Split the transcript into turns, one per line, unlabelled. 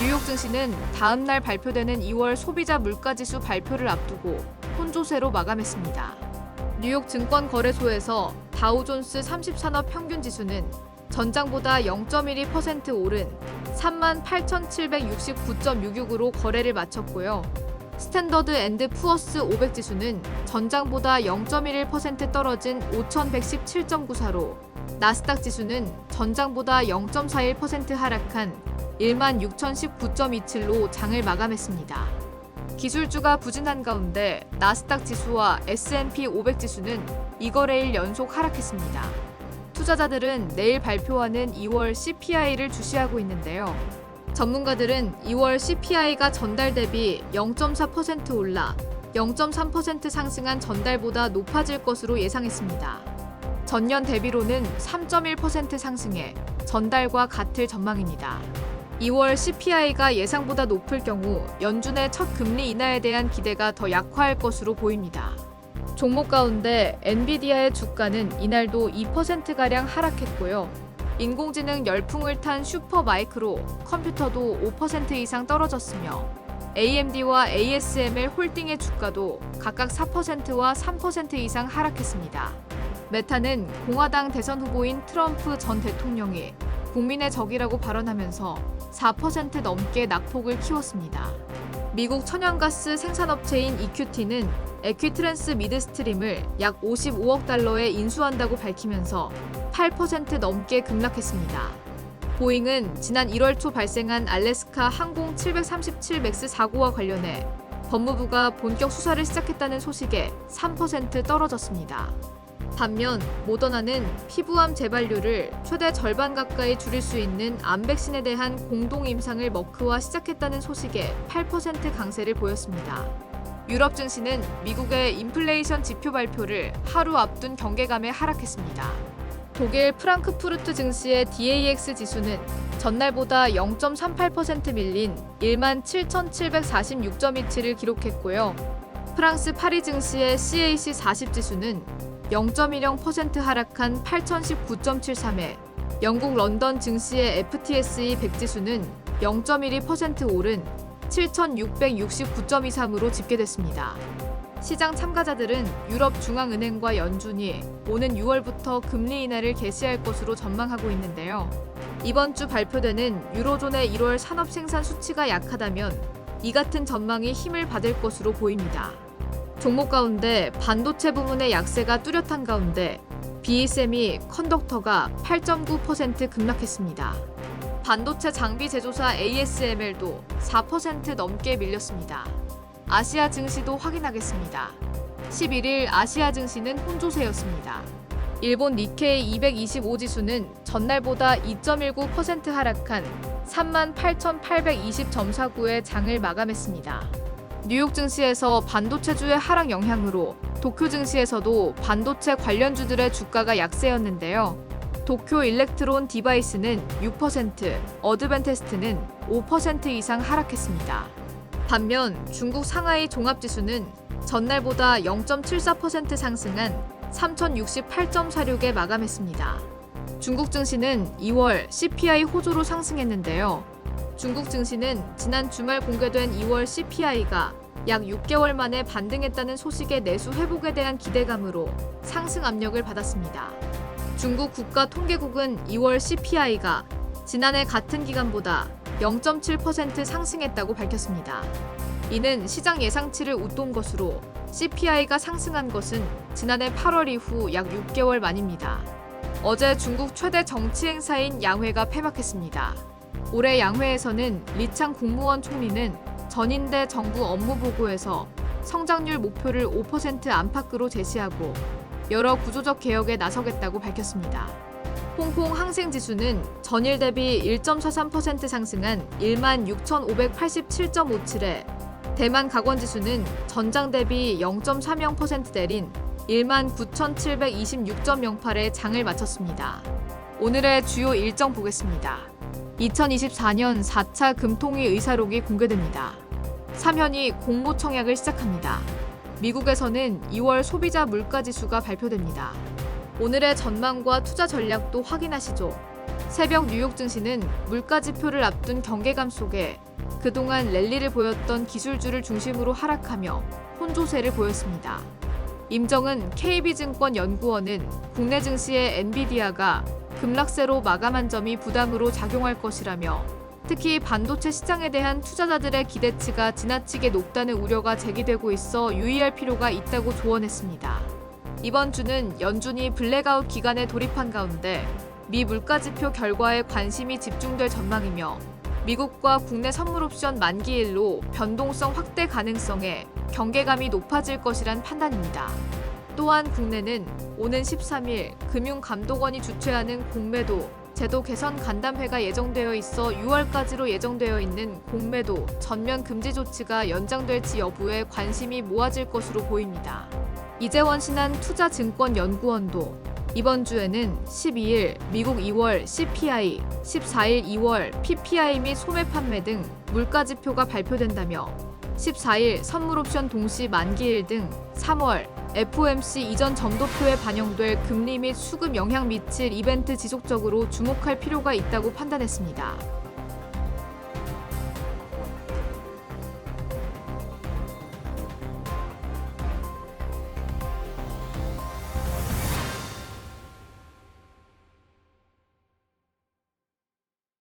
뉴욕 증시는 다음 날 발표되는 2월 소비자 물가지수 발표를 앞두고 혼조세로 마감했습니다. 뉴욕 증권거래소에서 다우존스 30산업 평균 지수는 전장보다 0.12% 오른 38,769.66으로 거래를 마쳤고요. 스탠더드 앤드 푸어스 500 지수는 전장보다 0.11% 떨어진 5,117.94로 나스닥 지수는 전장보다 0.41% 하락한 16,019.27로 장을 마감했습니다. 기술주가 부진한 가운데 나스닥 지수와 S&P 500 지수는 이거래일 연속 하락했습니다. 투자자들은 내일 발표하는 2월 CPI를 주시하고 있는데요. 전문가들은 2월 CPI가 전달 대비 0.4% 올라 0.3% 상승한 전달보다 높아질 것으로 예상했습니다. 전년 대비로는 3.1% 상승해 전달과 같을 전망입니다. 2월 CPI가 예상보다 높을 경우 연준의 첫 금리 인하에 대한 기대가 더 약화할 것으로 보입니다. 종목 가운데 엔비디아의 주가는 이날도 2%가량 하락했고요. 인공지능 열풍을 탄 슈퍼 마이크로 컴퓨터도 5% 이상 떨어졌으며 AMD와 ASML 홀딩의 주가도 각각 4%와 3% 이상 하락했습니다. 메타는 공화당 대선 후보인 트럼프 전 대통령이 국민의 적이라고 발언하면서 4% 넘게 낙폭을 키웠습니다. 미국 천연가스 생산업체인 EQT는 에퀴트랜스 미드스트림을 약 55억 달러에 인수한다고 밝히면서 8% 넘게 급락했습니다. 보잉은 지난 1월 초 발생한 알래스카 항공 737 맥스 사고와 관련해 법무부가 본격 수사를 시작했다는 소식에 3% 떨어졌습니다. 반면 모더나는 피부암 재발률을 최대 절반 가까이 줄일 수 있는 암 백신에 대한 공동 임상을 머크와 시작했다는 소식에 8% 강세를 보였습니다. 유럽 증시는 미국의 인플레이션 지표 발표를 하루 앞둔 경계감에 하락했습니다. 독일 프랑크푸르트 증시의 DAX 지수는 전날보다 0.38% 밀린 17,746.27을 기록했고요. 프랑스 파리 증시의 CAC 40 지수는 0.10% 하락한 8,019.73에 영국 런던 증시의 FTSE 100 지수는 0.12% 오른 7,669.23으로 집계됐습니다. 시장 참가자들은 유럽 중앙은행과 연준이 오는 6월부터 금리 인하를 개시할 것으로 전망하고 있는데요. 이번 주 발표되는 유로존의 1월 산업 생산 수치가 약하다면 이 같은 전망이 힘을 받을 것으로 보입니다. 종목 가운데 반도체 부문의 약세가 뚜렷한 가운데 BSM이 컨덕터가 8.9% 급락했습니다. 반도체 장비 제조사 ASML도 4% 넘게 밀렸습니다. 아시아 증시도 확인하겠습니다. 11일 아시아 증시는 혼조세였습니다. 일본 니케이 225 지수는 전날보다 2.19% 하락한 38,820.49의 장을 마감했습니다. 뉴욕 증시에서 반도체주의 하락 영향으로 도쿄 증시에서도 반도체 관련주들의 주가가 약세였는데요. 도쿄 일렉트론 디바이스는 6%, 어드벤테스트는 5% 이상 하락했습니다. 반면 중국 상하이 종합지수는 전날보다 0.74% 상승한 3,068.46에 마감했습니다. 중국 증시는 2월 CPI 호조로 상승했는데요. 중국 증시는 지난 주말 공개된 2월 CPI가 약 6개월 만에 반등했다는 소식의 내수 회복에 대한 기대감으로 상승 압력을 받았습니다. 중국 국가통계국은 2월 CPI가 지난해 같은 기간보다 0.7% 상승했다고 밝혔습니다. 이는 시장 예상치를 웃돈 것으로 CPI가 상승한 것은 지난해 8월 이후 약 6개월 만입니다. 어제 중국 최대 정치 행사인 양회가 폐막했습니다. 올해 양회에서는 리창 국무원 총리는 전인대 정부 업무 보고에서 성장률 목표를 5% 안팎으로 제시하고 여러 구조적 개혁에 나서겠다고 밝혔습니다. 홍콩 항생 지수는 전일 대비 1.43% 상승한 16,587.57에 대만 가권 지수는 전장 대비 0.30% 내린 19,726.08에 장을 마쳤습니다. 오늘의 주요 일정 보겠습니다. 2024년 4차 금통위 의사록이 공개됩니다. 사면이 공모 청약을 시작합니다. 미국에서는 2월 소비자 물가 지수가 발표됩니다. 오늘의 전망과 투자 전략도 확인하시죠. 새벽 뉴욕 증시는 물가 지표를 앞둔 경계감 속에 그동안 랠리를 보였던 기술주를 중심으로 하락하며 혼조세를 보였습니다. 임정은 KB증권 연구원은 국내 증시의 엔비디아가 급락세로 마감한 점이 부담으로 작용할 것이라며 특히 반도체 시장에 대한 투자자들의 기대치가 지나치게 높다는 우려가 제기되고 있어 유의할 필요가 있다고 조언했습니다. 이번 주는 연준이 블랙아웃 기간에 돌입한 가운데 미 물가지표 결과에 관심이 집중될 전망이며 미국과 국내 선물 옵션 만기일로 변동성 확대 가능성에 경계감이 높아질 것이란 판단입니다. 또한 국내는 오는 13일 금융감독원이 주최하는 공매도 제도 개선 간담회가 예정되어 있어 6월까지로 예정되어 있는 공매도 전면 금지 조치가 연장될지 여부에 관심이 모아질 것으로 보입니다. 이재원 신한 투자증권연구원도 이번 주에는 12일 미국 2월 CPI, 14일 2월 PPI 및 소매 판매 등 물가 지표가 발표된다며 14일 선물 옵션 동시 만기일 등 3월 FOMC 이전 점도표에 반영될 금리 및 수급 영향 미칠 이벤트 지속적으로 주목할 필요가 있다고 판단했습니다.